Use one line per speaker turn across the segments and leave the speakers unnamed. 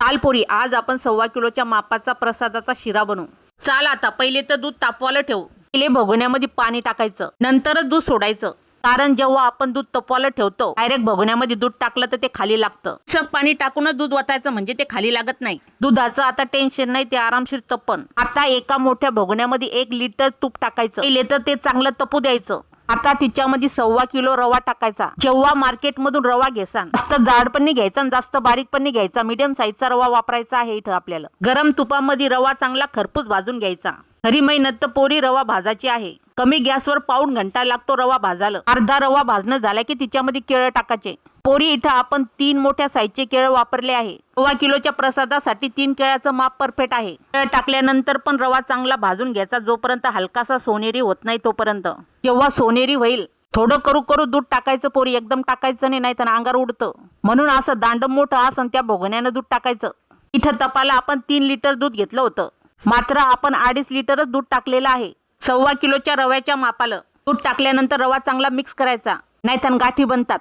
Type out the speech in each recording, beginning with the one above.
तालपोरी. आज आपण सव्वा किलोच्या मापाचा प्रसादाचा शिरा बनवू. चाल आता पहिले तर दूध तापवायला ठेवू. पहिले भगवण्यामध्ये पाणी टाकायचं. नंतरच दूध सोडायचं. कारण जेव्हा आपण दूध तपवायला ठेवतो डायरेक्ट भगवण्यामध्ये दूध टाकलं तर ते खाली लागतं. सग पाणी टाकूनच दूध वाचायचं म्हणजे ते खाली लागत नाही. दुधाचं आता टेन्शन नाही ते आरामशीर तपन. आता एका मोठ्या भगवण्यामध्ये एक लिटर तूप टाकायचं. पहिले तर ते चांगलं तपू द्यायचं. आता तिच्यामध्ये सव्वा किलो रवा टाकायचा. जेव्हा मार्केटमधून रवा घ्यायचा जास्त जाड पण नाही घ्यायचा आणि जास्त बारीक पण नाही घ्यायचा. मीडियम साईजचा रवा वापरायचा आहे इथं आपल्याला. गरम तुपामध्ये रवा चांगला खरपूस भाजून घ्यायचा. खरी मेहनत तर पोरी रवा भाजायची आहे. कमी गॅसवर पाऊन घंटा लागतो रवा भाजायला. अर्धा रवा भाजणं झाला की तिच्यामध्ये केळं टाकायचे. पोरी इथं आपण तीन मोठ्या साईजचे केळं वापरले आहे. सव्वा किलोच्या प्रसादासाठी तीन केळ्याचं माप परफेक्ट आहे. केळ टाकल्यानंतर पण रवा चांगला भाजून घ्यायचा जोपर्यंत हलकासा सोनेरी होत नाही तोपर्यंत. जेव्हा सोनेरी होईल थोडं करू करू दूध टाकायचं पोरी एकदम टाकायचं नाही नाही तर अंगार उडतं. म्हणून असं दांड मोठं असं त्या भोगण्यानं दूध टाकायचं. इथं तपाला आपण तीन लिटर दूध घेतलं होतं. मात्र आपण अडीच लिटरच दूध टाकलेलं आहे. सव्वा किलोच्या रव्याच्या मापालं. दूध टाकल्यानंतर रवा चांगला मिक्स करायचा नाहीतर गाठी बनतात.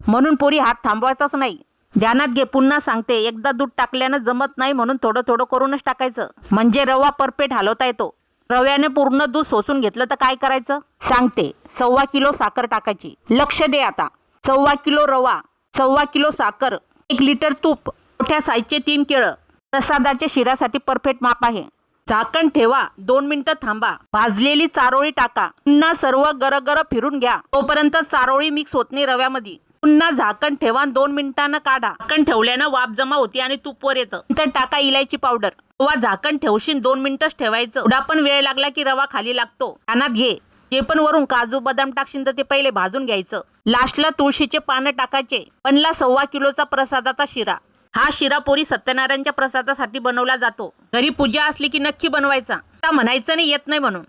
म्हणून पोरी हात थांबवायचाच नाही. ध्यानात घे पुन्हा सांगते एकदा दूध टाकल्यानं जमत नाही म्हणून थोडं थोडं करूनच टाकायचं. म्हणजे रवा परफेक्ट हलवता येतो. रव्याने पूर्ण दूध सोसून घेतलं तर काय करायचं? सांगते सव्वा किलो साखर टाकायची. लक्ष दे आता. सव्वा किलो रवा सव्वा किलो साखर एक लिटर तूप मोठ्या साईजचे तीन केळं. प्रसादाच्या शिरासाठी परफेक्ट माप आहे. झाकण ठेवा. दोन मिनिटं थांबा. भाजलेली चारोळी टाका. पुन्हा सर्व गरगर फिरून घ्या. तोपर्यंत चारोळी मिक्स होत नाही रव्यामध्ये. पुन्हा झाकण ठेवा दोन मिनिटांना काढा. झाकण ठेवल्यानं वाफ जमा होती आणि तूप वर येतं. नंतर टाका इलायची पावडर किंवा झाकण ठेवशील दोन मिनिटच ठेवायचं. उडा पण वेळ लागला की रवा खाली लागतो. कानात घे. जे पण वरून काजू बदाम टाकशील तर ते पहिले भाजून घ्यायचं. लास्टला तुळशीचे पानं टाकायचे. पणला सव्वा किलोचा प्रसादाचा शिरा. हा शिरापोरी सत्यनारायणच्या प्रसादासाठी बनवला जातो. घरी पूजा असली की नक्की बनवायचा. आता म्हणायचं नाही येत नाही म्हणून.